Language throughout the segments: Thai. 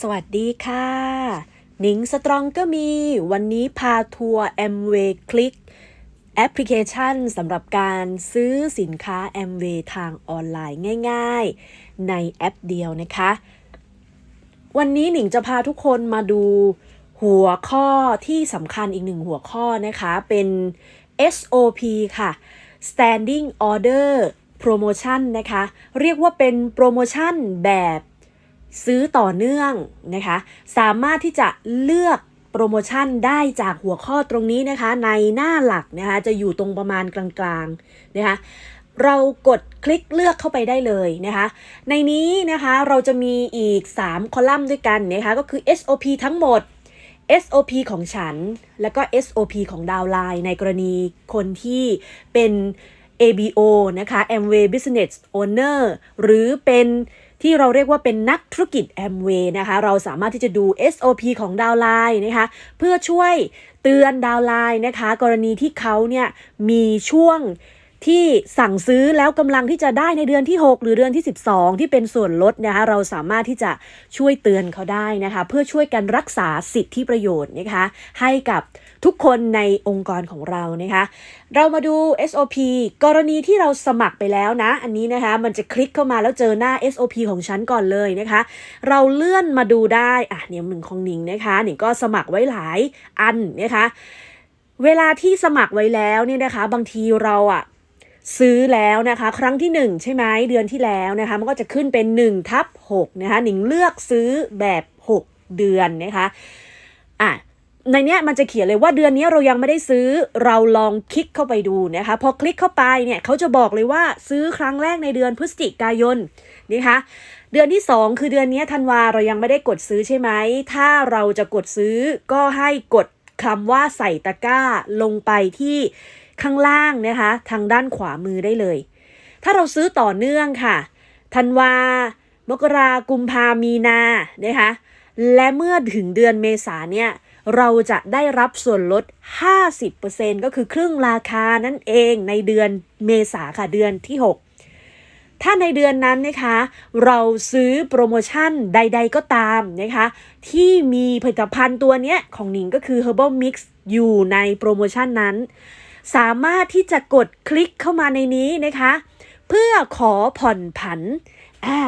สวัสดีค่ะ หนิงสตรองก็มี วันนี้พาทัวร์ Amway Click แอปพลิเคชันสำหรับการซื้อสินค้า Amway ทางออนไลน์ง่ายๆ ในแอปเดียวนะคะ วันนี้หนิงจะพาทุกคนมาดูหัวข้อที่สำคัญอีกหนึ่งหัวข้อนะคะ เป็น SOP ค่ะ Standing Order Promotion นะคะ เรียกว่าเป็นโปรโมชั่นแบบ ซื้อต่อเนื่องนะคะ สามารถที่จะเลือกโปรโมชั่นได้จากหัวข้อตรงนี้นะคะ ในหน้าหลักนะคะจะอยู่ตรงประมาณกลางๆนะคะเรากดคลิกเลือกเข้าไปได้เลยนะคะ ในนี้นะคะเราจะมีอีก 3 คอลัมน์ด้วยกันนะคะก็คือ SOP ทั้งหมด SOP ของฉัน แล้วก็ SOP ของดาวไลน์ในกรณีคนที่เป็น ABO นะคะ Amway Business Owner หรือเป็น ที่เราเรียกว่าเป็นนักธุรกิจ Amway นะคะ เราสามารถที่จะดู SOP ของดาวไลน์นะคะ เพื่อช่วยเตือนดาวไลน์นะคะ กรณีที่เขาเนี่ยมีช่วงที่สั่งซื้อแล้วกำลังที่จะได้ในเดือนที่ 6 หรือเดือนที่ 12 ที่เป็นส่วนลดนะคะเราสามารถที่จะช่วยเตือนเขาได้นะคะ เพื่อช่วยกันรักษาสิทธิประโยชน์นะคะ ให้กับ ทุกคนในองค์กรของเรานะคะ เรามาดู SOP กรณีที่เราสมัครไปแล้วนะ อันนี้นะคะมันจะคลิกเข้ามาแล้วเจอหน้า SOP ของฉันก่อนเลยนะคะ เราเลื่อนมาดูได้อะเนี่ยหนึ่งของหนิงนะคะหนิงก็สมัครไว้หลายอันนะคะเวลาที่สมัครไว้แล้วเนี่ยนะคะ บางทีเราอะซื้อแล้วนะคะ ครั้งที่ 1 ใช่ไหมเดือนที่แล้วนะคะ มันก็จะขึ้นเป็น1ทับ6นะคะหนิงเลือกซื้อแบบ 6 เดือนนะคะอะ ในเนี้ยมันจะเขียนเลยว่าเดือนนี้เรายังไม่ได้ซื้อเราลองคลิกเข้าไปดูนะคะพอคลิกเข้าไปเนี่ยเขาจะบอกเลยว่าซื้อครั้งแรกในเดือนพฤศจิกายนนะคะเดือนที่ 2 คือเดือนนี้ธันวาเรายังไม่ได้กดซื้อใช่ไหมถ้าเราจะกดซื้อก็ให้กดคำว่าใส่ตะกร้าลงไปที่ข้างล่างนะคะ ทางด้านขวามือได้เลย ถ้าเราซื้อต่อเนื่องค่ะธันวามกรากุมภามีนานะคะและเมื่อถึงเดือนเมษาเนี่ย เราจะได้รับส่วนลด 50%ก็คือครึ่งราคานั่นเองในเดือนเมษาค่ะเดือนที่ 6 ถ้าในเดือนนั้นนะคะ เราซื้อโปรโมชั่นใดๆก็ตามนะคะ ที่มีผลิตภัณฑ์ตัวเนี้ยของหนิงก็คือ Herbal Mix อยู่ในโปรโมชั่นนั้น สามารถที่จะกดคลิกเข้ามาในนี้นะคะ เพื่อขอผ่อนผันอ่า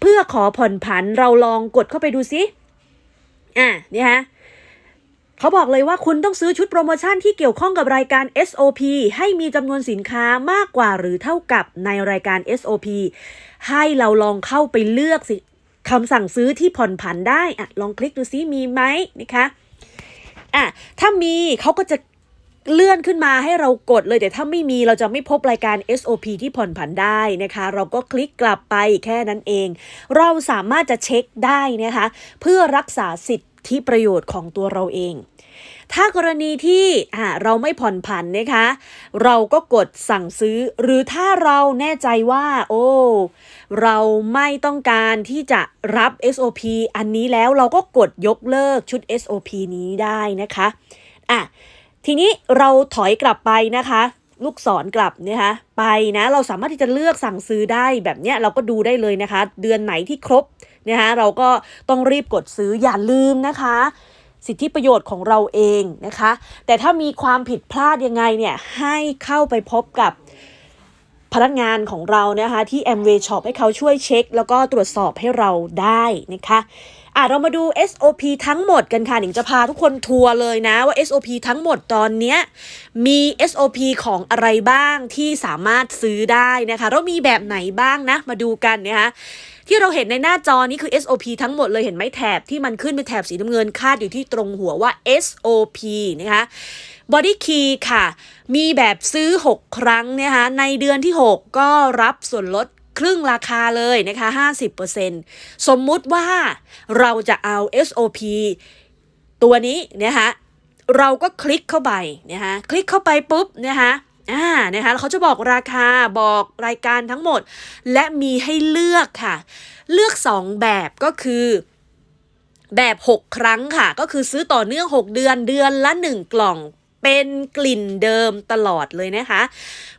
เพื่อขอผ่อนผันเราลองกดเข้าไปดูซิอ่านี่ฮะ เขาบอกเลยว่าคุณต้องซื้อชุดโปรโมชั่นที่เกี่ยวข้องกับรายการ SOP ให้มีจำนวนสินค้ามากกว่าหรือเท่ากับในรายการ SOP ให้เราลองเข้าไปเลือกสิคำสั่งซื้อที่ผ่อนผันได้อะลองคลิกดูซิมีไหมนะคะอะถ้ามีเขาก็จะเลื่อนขึ้นมาให้เรากดเลย แต่ถ้าไม่มีเราจะไม่พบรายการ SOP ที่ผ่อนผันได้นะคะ เราก็คลิกกลับไปแค่นั้นเอง เราสามารถจะเช็คได้นะคะ เพื่อรักษาสิทธิ ประโยชน์ของตัวเราเอง ถ้ากรณีที่เราไม่ผ่อนผันนะคะ เราก็กดสั่งซื้อ หรือถ้าเราแน่ใจว่า โอ้เราไม่ต้องการที่จะรับ SOP อันนี้แล้วเราก็กดยกเลิกชุด SOP นี้ได้นะคะอะทีนี้เราถอยกลับไปนะคะลูกศรกลับนะคะไปนะเราสามารถที่จะเลือกสั่งซื้อได้แบบเนี้ยเราก็ดูได้เลยนะคะ เดือนไหนที่ครบ นะคะเราก็ต้องรีบกดซื้ออย่าลืมนะคะ สิทธิประโยชน์ของเราเองนะคะ แต่ถ้ามีความผิดพลาดยังไงเนี่ยให้เข้าไปพบกับพนักงานของเรานะคะที่ Amway Shop ให้เขาช่วยเช็ค แล้วก็ตรวจสอบให้เราได้นะคะ อะเรามาดู SOP ทั้งหมดกันค่ะหนิงจะพาทุกคนทัวร์เลยนะว่า SOP ทั้งหมดตอนเนี้ยมี SOP ของอะไรบ้างที่สามารถซื้อได้นะคะแล้วมีแบบไหนบ้างนะ มาดูกันนะคะที่เราเห็นในหน้าจอนี้คือ SOP ทั้งหมดเลยเห็นไหมแถบที่มันขึ้นเป็นแถบสีน้ำเงินคาดอยู่ที่ตรงหัวว่า SOP นะคะ Body Key ค่ะ มีแบบซื้อ 6 ครั้งนะคะในเดือนที่ 6 ก็รับส่วนลด ครึ่งราคาเลยนะคะ 50%สมมุติว่าเราจะเอา SOP ตัวนี้นะคะเราก็คลิกเข้าไปนะคะคลิกเข้าไปปุ๊บนะคะอ่านะคะแล้วเขาจะบอกราคาบอกรายการทั้งหมด และมีให้เลือกค่ะ เลือก 2 แบบก็คือแบบ 6 ครั้งค่ะ ก็คือซื้อต่อเนื่อง 6 เดือนเดือนละ 1 กล่องเป็นกลิ่นเดิมตลอดเลยนะคะ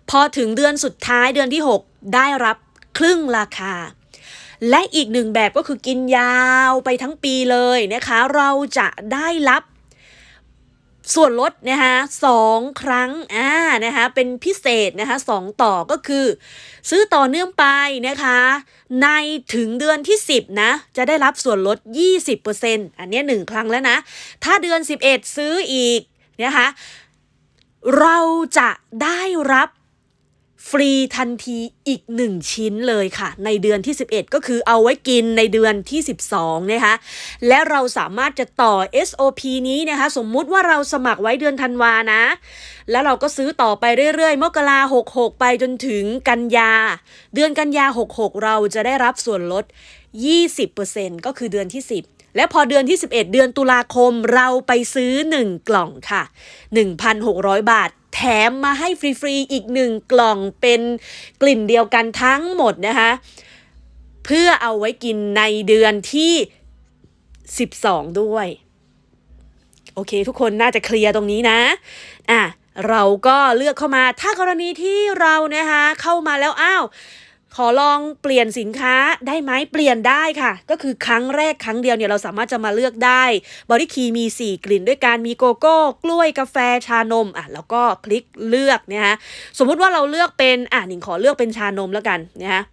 พอถึงเดือนสุดท้ายเดือนที่ 6 ได้รับ ครึ่งราคา และอีกหนึ่งแบบก็คือกินยาวไปทั้งปีเลยนะคะ เราจะได้รับส่วนลดนะคะสองครั้งอ่านะคะเป็นพิเศษนะคะสองต่อก็คือ ซื้อต่อเนื่องไปนะคะ ในถึงเดือนที่ 10 นะ จะได้รับส่วนลด 20%อันเนี้ยหนึ่งครั้งแล้วนะ ถ้าเดือน 11 ซื้ออีกนะคะเราจะได้รับ ฟรีทันทีอีก 1 ชิ้นเลยค่ะ ในเดือนที่ 11 ก็คือเอาไว้กินในเดือนที่ 12 นะคะ และเราสามารถจะต่อ SOP นี้นะคะ สมมุติว่าเราสมัครไว้เดือนธันวานะ แล้วเราก็ซื้อต่อไปเรื่อยๆ มกรา66 ไปจนถึงกันยา เดือนกันยา 66 เราจะได้รับส่วนลด 20%ก็คือเดือนที่ 10และพอเดือนที่ 11 เดือนตุลาคมเราไปซื้อ 1 กล่องค่ะ 1,600 บาท แถมมาให้ฟรีๆอีกหนึ่งกล่องเป็นกลิ่นเดียวกันทั้งหมดนะคะ เพื่อเอาไว้กินในเดือนที่ 12 ด้วย โอเค ทุกคนน่าจะเคลียร์ตรงนี้นะอะเราก็เลือกเข้ามาถ้ากรณีที่เรานะคะเข้ามาแล้วอ้าว ขอลองเปลี่ยนสินค้าได้ไหมเปลี่ยนได้ค่ะ ก็คือครั้งแรกครั้งเดียวเนี่ยเราสามารถจะมาเลือกได้บอดี้คีมี 4 กลิ่นด้วยการมีโกโก้ กล้วยกาแฟชานมอะแล้วก็คลิกเลือกนะฮะสมมุติว่าเราเลือกเป็นอะหนิงขอเลือกเป็นชานมแล้วกันนะฮะ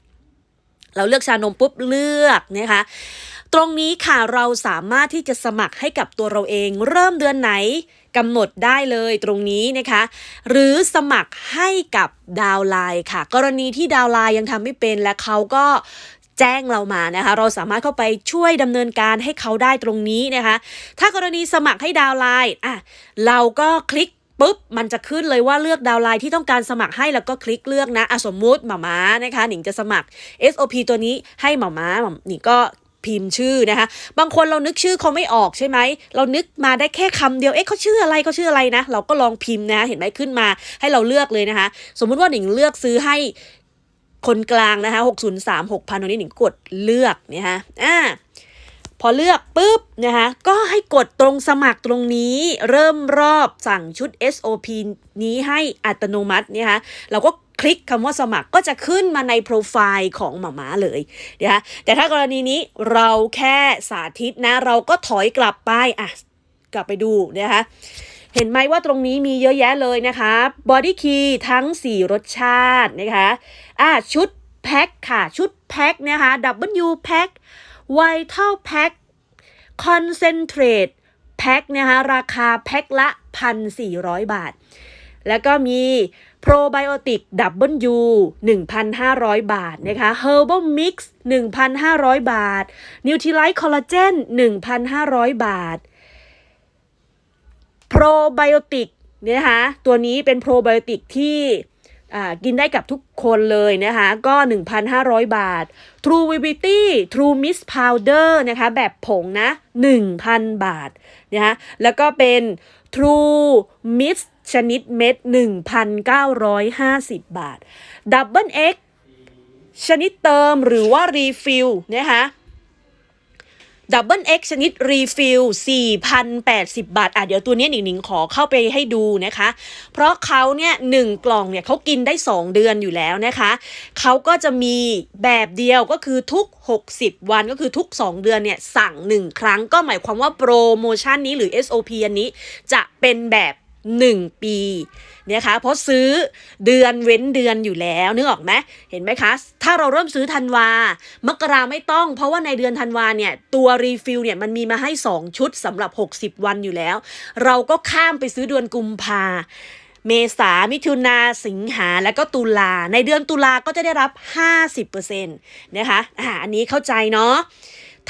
เราเลือกชานมปุ๊บเลือกนะคะ ตรงนี้ค่ะเราสามารถที่จะสมัครให้กับตัวเราเอง เริ่มเดือนไหนกำหนดได้เลยตรงนี้นะคะ หรือสมัครให้กับดาวไลน์ค่ะ กรณีที่ดาวไลน์ยังทำไม่เป็นและเขาก็แจ้งเรามานะคะ เราสามารถเข้าไปช่วยดำเนินการให้เขาได้ตรงนี้นะคะ ถ้ากรณีสมัครให้ดาวไลน์อะเราก็คลิกปุ๊บมันจะขึ้นเลยว่าเลือกดาวไลน์ที่ต้องการสมัครให้แล้วก็คลิกเลือกนะอะสมมุติหมาม้านะคะ หนิงจะสมัคร SOP ตัวนี้ให้หมาม้าหมาหนิงก็ พิมพ์ชื่อนะคะ บางคนเรานึกชื่อเขาไม่ออกใช่ไหม เรานึกมาได้แค่คำเดียว เอ๊ะเขาชื่ออะไรเขาชื่ออะไรนะ เราก็ลองพิมพ์นะเห็นไหมขึ้นมาให้เราเลือกเลยนะคะ สมมุติว่าหนิงเลือกซื้อให้คนกลางนะคะ603 6,000ตรงนี้หนิงกดเลือกเนี่ยฮะอ่าพอเลือกปุ๊บนะคะก็ให้กดตรงสมัครตรงนี้ เริ่มรอบสั่งชุด SOP นี้ให้อัตโนมัตินะคะเราก็ คลิกคำว่าสมัครก็จะขึ้นมาในโปรไฟล์ของหมาม้าเลยนะคะแต่ถ้ากรณีนี้เราแค่สาธิตนะ เราก็ถอยกลับไปอะกลับไปดูนะคะเห็นไหมว่าตรงนี้มีเยอะแยะเลยนะคะบอดี้คีทั้ง 4 รสชาตินะคะอะชุดแพ็คค่ะ ชุดแพ็คนะคะ W แพ็ค Vital Pack Concentrate แพ็คนะคะราคาแพ็คละ 1,400 บาท แล้วก็มีโปรไบโอติกดับเบิลยู1,500 บาทนะคะเฮอร์เบิลมิกซ์1,500 บาทนิวทริไลท์คอลลาเจน1,500 บาทโปรไบโอติกเนี่ยนะคะตัวนี้เป็นโปรไบโอติกที่กินได้กับทุกคนเลยนะคะก็ 1,500 บาท True Vivity True Mist Powder นะคะแบบผงนะ 1,000 บาทนะคะแล้วก็เป็น True Mist ชนิดเม็ด 1,950 บาท Double X ชนิดเติมหรือว่า Refill นะคะดับเบิลเอ็กชนิดรีฟิล4,080 บาท อะ เดี๋ยวตัวนี้หนิงหนิงขอเข้าไปให้ดูนะคะ เพราะเขาเนี่ยหนึ่งกล่องเนี่ยเขากินได้ 2 เดือนอยู่แล้วนะคะ เขาก็จะมีแบบเดียวก็คือทุก 60 วันก็คือทุก 2 เดือนเนี่ยสั่ง 1 ครั้งก็หมายความว่าโปรโมชั่นนี้หรือ SOP อันนี้จะเป็นแบบ 1 ปีเนะคะเพราะซื้อเดือนเว้นเดือนอยู่แล้วนึกออกไหมเห็นไหมคะ ถ้าเราเริ่มซื้อธันวามกราไม่ต้อง เพราะว่าในเดือนธันวาเนี่ยตัวรีฟิลเนี่ยมันมีมาให้ 2 ชุดสำหรับ 60 วันอยู่แล้ว เราก็ข้ามไปซื้อเดือนกุมภาเมษา มิถุนา สิงหา และก็ตุลา ในเดือนตุลาก็จะได้รับ 50%นะคะ อ่า อันนี้เข้าใจเนาะ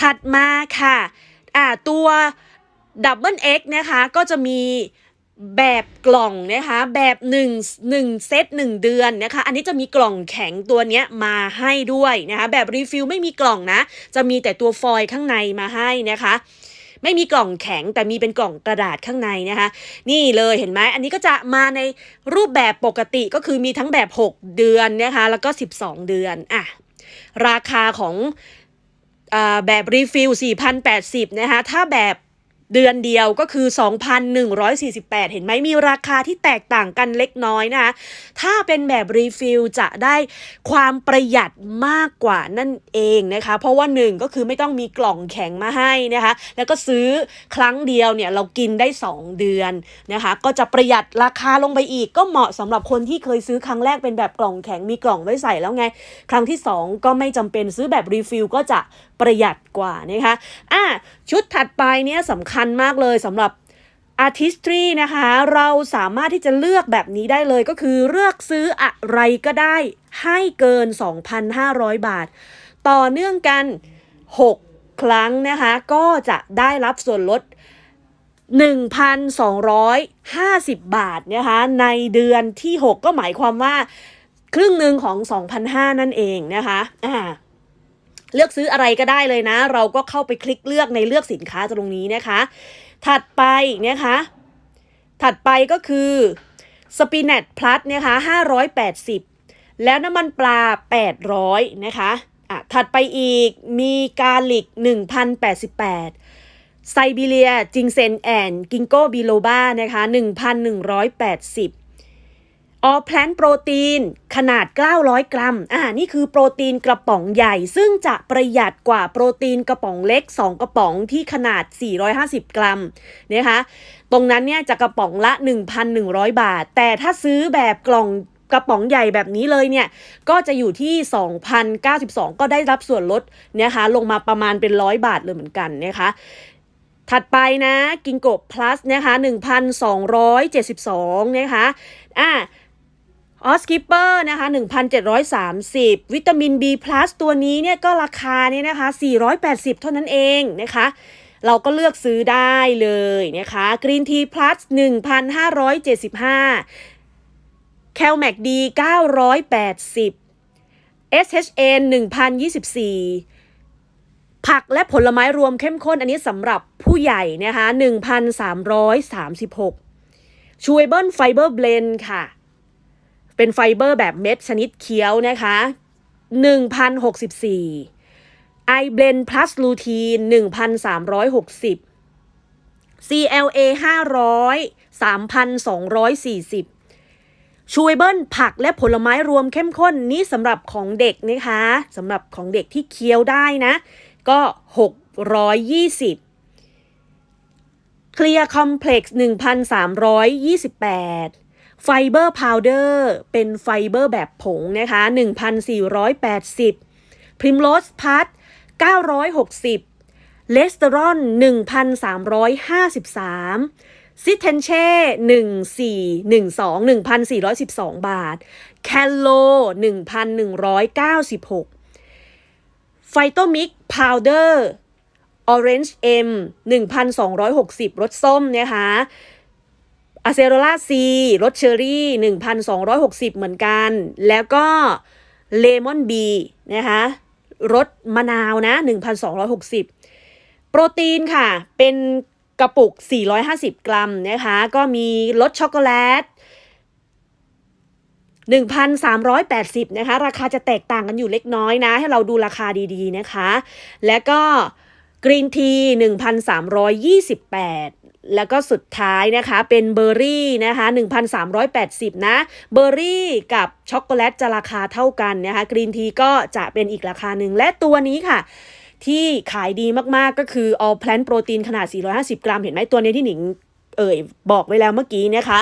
ถัดมาค่ะ อ่า ตัวดับเบิลเอ็กนะคะ ก็จะมี แบบกล่องนะคะแบบ1 1เซต1 เดือนนะคะ อันนี้จะมีกล่องแข็งตัวเนี้ยมาให้ด้วยนะคะแบบรีฟิลไม่มีกล่องนะ จะมีแต่ตัวฟอยล์ข้างในมาให้นะคะไม่มีกล่องแข็งแต่มีเป็นกล่องกระดาษข้างในนะคะ นี่เลยเห็นไหมอันนี้ก็จะมาในรูปแบบปกติก็คือมีทั้งแบบ 6 เดือนนะคะ แล้วก็ 12 เดือนอะราคาของอแบบรีฟิล4,080นะคะถ้าแบบ เดือนเดียวก็คือ 2,148 เห็นไหมมีราคาที่แตกต่างกันเล็กน้อยนะคะถ้าเป็นแบบรีฟิลจะได้ความประหยัดมากกว่านั่นเองนะคะ เพราะว่าหนึ่งก็คือไม่ต้องมีกล่องแข็งมาให้นะคะ แล้วก็ซื้อครั้งเดียวเนี่ยเรากินได้ 2 เดือนนะคะ ก็จะประหยัดราคาลงไปอีก ก็เหมาะสำหรับคนที่เคยซื้อครั้งแรกเป็นแบบกล่องแข็งมีกล่องไว้ใส่แล้วไง ครั้งที่ 2 ก็ไม่จำเป็นซื้อแบบรีฟิลก็จะประหยัดกว่านะคะอะชุดถัดไปเนี่ยสำคัญมากเลยสำหรับ Artistry นะคะ เราสามารถที่จะเลือกแบบนี้ได้เลยก็คือเลือกซื้ออะไรก็ได้ให้เกิน 2,500 บาท ต่อเนื่องกัน 6 ครั้งนะคะ ก็จะได้รับส่วนลด 1,250 บาทนะคะ ในเดือนที่ 6 ก็หมายความว่า ครึ่งหนึ่งของ 2,500 นั่นเองนะคะ อ่า เลือกซื้ออะไรก็ได้เลยนะ เราก็เข้าไปคลิกเลือกในเลือกสินค้าตรงนี้นะคะ ถัดไปนะคะ ถัดไปก็คือสปินัทพลัสนะคะ580 แล้วน้ำมันปลา 800 นะคะอะถัดไปอีกมีกาลิก 1,088ไซบีเรียจิงเซนแอนกิงโกบิโลบานะคะ 1,180 ออแพลนโปรตีนขนาด 900 กรัม อ่า นี่คือโปรตีนกระป๋องใหญ่ ซึ่งจะประหยัดกว่าโปรตีนกระป๋องเล็ก 2 กระป๋องที่ขนาด 450 กรัมนะคะ ตรงนั้นเนี่ยจะกระป๋องละ 1,100 บาท แต่ถ้าซื้อแบบกล่องกระป๋องใหญ่แบบนี้เลยเนี่ย ก็จะอยู่ที่ 2,092 ก็ได้รับส่วนลดนะคะ ลงมาประมาณเป็น 100 บาทเลยเหมือนกันนะคะถัดไปนะกิงโก plus นะคะ 1,272 นะคะ อะ ออสกิปเปอร์นะคะ 1,730 วิตามิน B+ ตัวนี้เนี่ยก็ราคาเนี่ยนะคะ 480 เท่านั้นเองนะคะ เราก็เลือกซื้อได้เลยนะคะกรีนทีพลัส1,575แคลแมกดี980 SHN 1,024 ผักและผลไม้รวมเข้มข้นอันนี้สำหรับผู้ใหญ่นะคะ 1,336ชูเอเบิลไฟเบอร์เบลนค่ะ เป็นไฟเบอร์แบบเม็ดชนิดเคี้ยวนะคะ1,064 i blend plus lutein 1,360 CLA 500 3,240ชูเบิลผักและผลไม้รวมเข้มข้นนี่สำหรับของเด็กนะคะสำหรับของเด็กที่เคี้ยวได้นะ ก็ 620 Clear Complex 1,328 ไฟเบอร์พาวเดอร์เป็นไฟเบอร์แบบผงนะคะ 1,480 พริมโรสพัท960 เลสเตอรอน 1,353 ซิเทนเช่ 1412 1,412 บาท แคลโล 1,196ไฟโตมิกพาวเดอร์ Orange M 1,260รสส้มนะคะ อะเซโรล่าซีรสเชอรี่ 1,260 เหมือนกัน แล้วก็เลมอนบีนะคะรสมะนาวนะ 1,260 โปรตีนค่ะ เป็นกระปุก 450 กรัมนะคะ ก็มีรสช็อกโกแลต 1,380 นะคะ ราคาจะแตกต่างกันอยู่เล็กน้อยนะ ให้เราดูราคาดีๆนะคะ แล้วก็กรีนที 1,328 แล้วก็สุดท้ายนะคะเป็นเบอร์รี่นะคะ1,380 นะ เบอร์รี่กับช็อกโกแลตจะราคาเท่ากันนะคะกรีนทีก็จะเป็นอีกราคาหนึ่งและตัวนี้ค่ะที่ขายดีมากๆก็คือ all plant protein ขนาด 450 กรัม เห็นไหมตัวนี้ที่หนิงเอ่ยบอกไว้แล้วเมื่อกี้นะคะ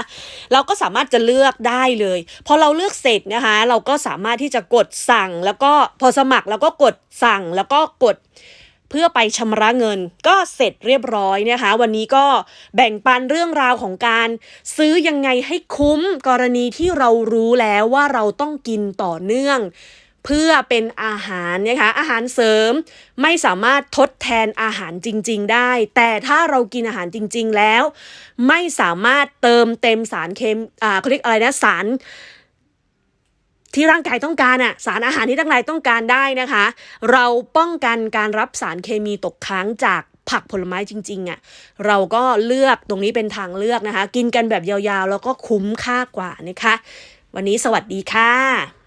เราก็สามารถจะเลือกได้เลย พอเราเลือกเสร็จนะคะ เราก็สามารถที่จะกดสั่งแล้วก็พอสมัครแล้วก็กดสั่งแล้วก็กด พื่อไปชำระเงิน ก็เสร็จเรียบร้อยนะคะ วันนี้ก็แบ่งปันเรื่องราวของการซื้อยังไงให้คุ้มกรณีที่เรารู้แล้วว่าเราต้องกินต่อเนื่องเพื่อเป็นอาหารนะคะอาหารเสริมไม่สามารถทดแทนอาหารจริง ๆ ได้ แต่ถ้าเรากินอาหารจริง ๆ แล้ว ไม่สามารถเติมเต็มสารเคมอ่าเขาเรียกอะไรนะสาร ที่ร่างกายต้องการอะสารอาหารที่ร่างกายต้องการได้นะคะ เราป้องกันการรับสารเคมีตกค้างจากผักผลไม้จริงๆอะเราก็เลือกตรงนี้เป็นทางเลือกนะคะ กินกันแบบยาวๆ แล้วก็คุ้มค่ากว่านะคะ วันนี้สวัสดีค่ะ